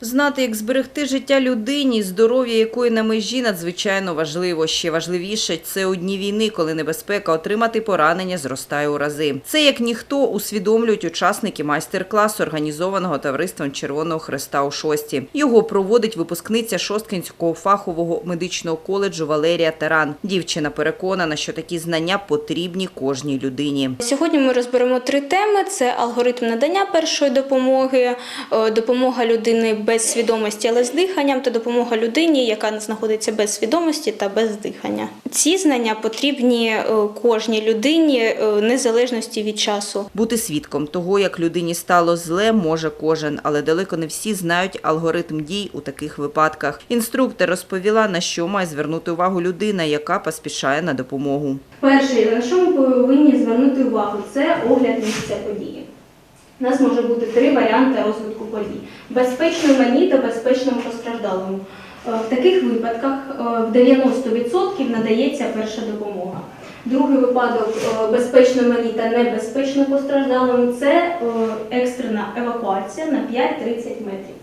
Знати, як зберегти життя людині, здоров'я якої на межі надзвичайно важливо. Ще важливіше це у дні війни, коли небезпека отримати поранення зростає у рази. Це як ніхто усвідомлюють учасники майстер-класу, організованого товариством Червоного Хреста у шості. Його проводить випускниця Шосткинського фахового медичного коледжу Валерія Таран. Дівчина переконана, що такі знання потрібні кожній людині. Сьогодні ми розберемо три теми: це алгоритм надання першої допомоги, е, допомога людини без свідомості, але з диханням, та допомога людині, яка знаходиться без свідомості та без дихання. Ці знання потрібні е, кожній людині е, незалежності від часу. Бути свідком того, як людині стало зле, може кожен, але далеко не всі знають алгоритм дій у таких випадках. Інструктор розповіла, на що має звернути увагу людина, яка поспішає на допомогу. Перше, на що ми повинні звернути увагу, це огляд місця події. У нас може бути три варіанти розвитку подій: безпечно мені та безпечно постраждалому. Е, В таких випадках е, в 90% надається перша допомога. Другий випадок е, безпечно мені та небезпечно постраждалому це екстрена евакуація на 5-30 метрів.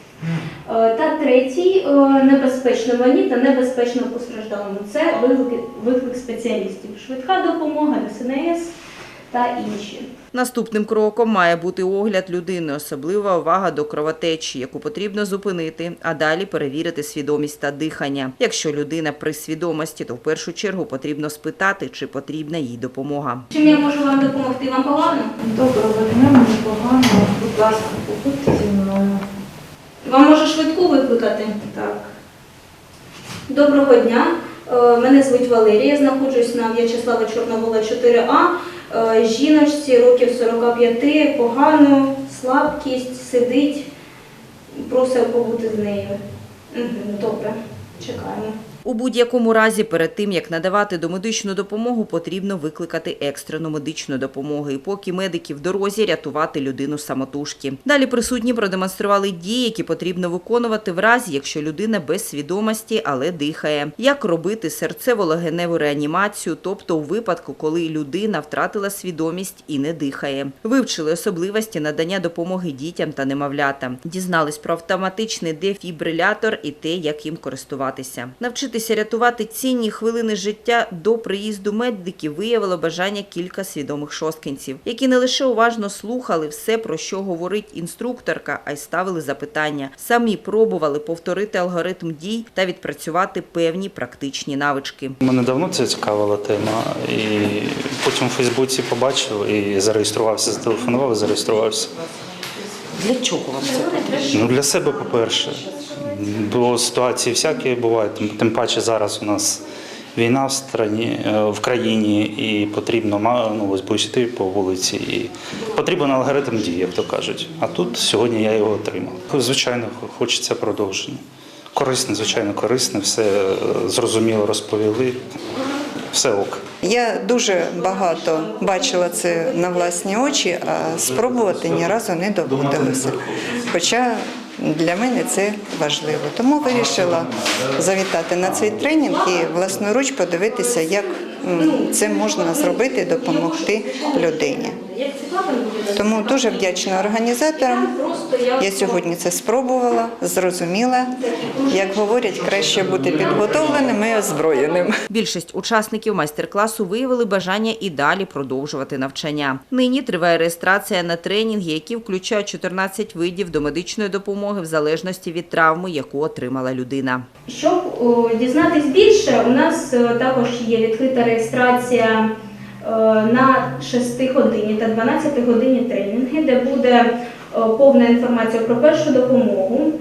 Та третій небезпечно мені та небезпечно постраждалому. Це виклик спеціалістів, швидка допомога, ДСНС та інші. Наступним кроком має бути огляд людини, особлива увага до кровотечі, яку потрібно зупинити, а далі перевірити свідомість та дихання. Якщо людина при свідомості, то в першу чергу потрібно спитати, чи потрібна їй допомога. Чим я можу вам допомогти? Вам погано? Доброго дня, мені погано. Будь ласка, побудьте зі мною. Вам може швидку викликати? Так. Доброго дня. Е, Мене звуть Валерія, я знаходжусь на В'ячеслава Чорновола 4А. Е, Жіночці років 45, погано, слабкість, сидить, просить побути з нею. Добре, чекаємо. У будь-якому разі, перед тим як надавати домедичну допомогу, потрібно викликати екстрену медичну допомогу. І поки медики в дорозі рятувати людину самотужки. Далі присутні продемонстрували дії, які потрібно виконувати в разі, якщо людина без свідомості, але дихає. Як робити серцево-легеневу реанімацію, тобто у випадку, коли людина втратила свідомість і не дихає. Вивчили особливості надання допомоги дітям та немовлятам. Дізнались про автоматичний дефібрилятор і те, як їм користуватися. Навчитися рятувати цінні хвилини життя до приїзду медиків виявило бажання кілька свідомих шосткинців, які не лише уважно слухали все, про що говорить інструкторка, а й ставили запитання. Самі пробували повторити алгоритм дій та відпрацювати певні практичні навички. Мене давно це цікавила тема, і потім у Фейсбуці побачив і зареєструвався, зателефонував і зареєструвався. Для чого вам це потрібно? Ну для себе, по-перше, бо ситуації всякі бувають. Тим, паче зараз у нас війна в страні, е, в країні, і потрібно ну, ось будеш по вулиці. І потрібен алгоритм дії, як то кажуть. А тут сьогодні я його отримав. Звичайно, хочеться продовження. Корисне, звичайно, корисне, все е, зрозуміло розповіли. Все ок. Я дуже багато бачила це на власні очі, а спробувати ні разу не доводилося. Хоча для мене це важливо. Тому вирішила завітати на цей тренінг і власноруч подивитися, як це можна зробити, допомогти людині. Тому дуже вдячна організаторам. Просто я сьогодні це спробувала, зрозуміла. Як говорять, краще бути підготовленим і озброєним. Більшість учасників майстер-класу виявили бажання і далі продовжувати навчання. Нині триває реєстрація на тренінги, які включають 14 видів домедичної допомоги в залежності від травми, яку отримала людина. Щоб дізнатись більше, у нас е, також є відкрита реєстрація е, на 6 годині та 12 годині тренінги, де буде е, повна інформація про першу допомогу.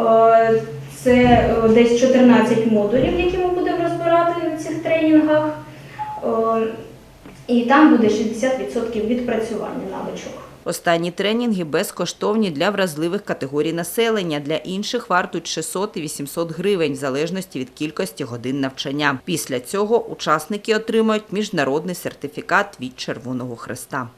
Е, Це десь 14 модулів, які ми будемо розбирати на цих тренінгах. І там буде 60% відпрацювання навичок. Останні тренінги безкоштовні для вразливих категорій населення. Для інших вартують 600 і 800 гривень в залежності від кількості годин навчання. Після цього учасники отримають міжнародний сертифікат від Червоного Хреста.